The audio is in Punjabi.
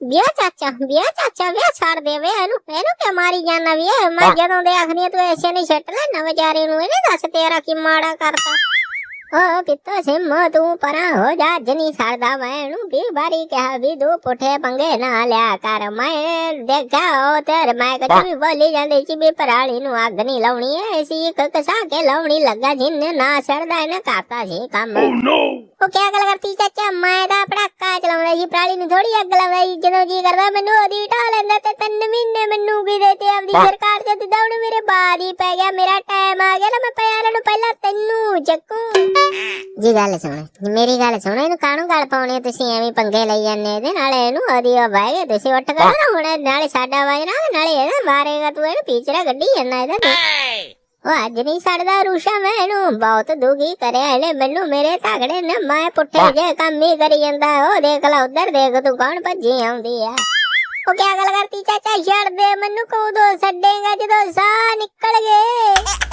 ਵਿਆਹ ਚਾਚਾ ਵਿਆਹ ਚਾਚਾ ਵਿਆਹ ਛੱਡ ਦੇ ਵੇ ਇਹਨੂੰ ਇਹਨੂੰ ਕਿ ਮਾਰੀ ਜਾਣਾ ਵੀ ਇਹ? ਮੈਂ ਜਦੋਂ ਦੇ ਆਖਦੀ ਤੂੰ ਐਸੇ ਨਹੀਂ ਛੱਟ ਲੈ ਨਾ ਵਿਚਾਰੇ ਨੂੰ ਇਹਨੇ ਦੱਸ ਤੇਰਾ ਕੀ ਮਾੜਾ ਕਰਤਾ। ਓ ਪਿੱਤੋ ਸਿਮ ਤੂੰ ਪਰਾਂ ਹੋ ਜਾ ਜਨੀ ਮੈਂ ਇਹਨੂੰ ਵੀ ਬਾਰੀ ਕਿਹਾ ਵੀ ਦੋ ਪੁੱਠੇ ਪੰਗੇ ਨਾ ਲਿਆ ਕਰ। ਮੈਂ ਦੇਖਿਆ ਉਹ ਤੇਰੇ ਮੈਂ ਕਦੇ ਵੀ ਬੋਲੀ ਜਾਂਦੀ ਸੀ ਵੀ ਪਰਾਲੀ ਨੂੰ ਅੱਗ ਨਹੀਂ ਲਾਉਣੀ ਐ ਸੀ ਇੱਕ ਕਸਾ ਕੇ ਲਾਉਣੀ ਲੱਗਾ ਜਿੰਨੇ ਨਾ ਛੱਡਦਾ ਇਹਨੇ ਕਰਤਾ ਸੀ ਕੰਮ। ਉਹ ਕਿਆ ਗੱਲ ਕਰਤੀ ਚਾਚਾ? ਮੈਂ ਤਾਂ ਪੜਾਕਾ ਸੀ ਪਰਾਲੀ ਨੂੰ ਥੋੜੀ ਅੱਗ ਸੀ ਜਦੋਂ ਜੀ ਕਰਦਾ ਮੈਨੂੰ ਉਹਦੀ ਢਾ ਲੈਂਦਾ ਤੇ ਤਿੰਨ ਮਹੀਨੇ ਮੈਨੂੰ ਕੀ ਦੇ ਤੇ ਆਪਦੀ ਸਰਕਾਰ ਤੇ ਦਿਦਾ ਹੁਣ ਮੇਰੇ ਬਾਦ ਹੀ ਪੈ ਗਿਆ ਮੇਰਾ ਟਾਈਮ ਆ ਗਿਆ ਨਾ ਮੈਂ ਪਿਆਰਾਂ ਨੂੰ ਪਹਿਲਾਂ ਤੈਨੂੰ ਚੱਕੂ। ਜੀ ਗੱਲ ਸੁਣ ਮੇਰੀ ਗੱਲ ਸੁਣ ਇਹਨੂੰ ਕਾਹਨੂੰ ਗੱਲ ਪਾਉਣੀ? ਤੁਸੀਂ ਐਵੇਂ ਪੰਗੇ ਲਈ ਜਾਂਦੇ ਇਹਦੇ ਨਾਲ ਇਹਨੂੰ ਉਹਦੀ ਉਹ ਬਹਿ ਗਏ ਤੁਸੀਂ ਉੱਠ ਕਰ ਨਾ ਹੁਣ ਨਾਲੇ ਸਾਡਾ ਵਜਣਾ ਨਾਲੇ ਇਹਦਾ ਮਾਰੇਗਾ ਤੂੰ ਇਹਨੂੰ ਪੀਚਰਾ ਗੱਡੀ ਜਾਂਦਾ ਇਹਦਾ ਤੂੰ। ਉਹ ਅੱਜ ਨਹੀਂ ਛੱਡਦਾ ਰੂਸ਼ਾ ਮੈਨੂੰ ਬਹੁਤ ਦੁਖੀ ਕਰਿਆ ਇਹਨੇ ਮੈਨੂੰ ਮੇਰੇ ਤਗੜੇ ਨੇ ਮੈਂ ਪੁੱਠੇ ਜੇ ਕੰਮ ਹੀ ਕਰੀ ਜਾਂਦਾ ਉਹ ਦੇਖ ਲੈ ਉਧਰ ਦੇਖ ਤੂੰ ਕੌਣ ਭੱਜੀ ਆਉਂਦੀ ਆ ਉਹ ਕਿਆ ਗੱਲ ਕਰਤੀ ਚਾਚਾ ਛੱਡ ਦੇ ਮੈਨੂੰ ਕਦੋਂ ਛੱਡੇਗਾ ਜਦੋਂ ਸਾਹ ਨਿਕਲ ਗਏ।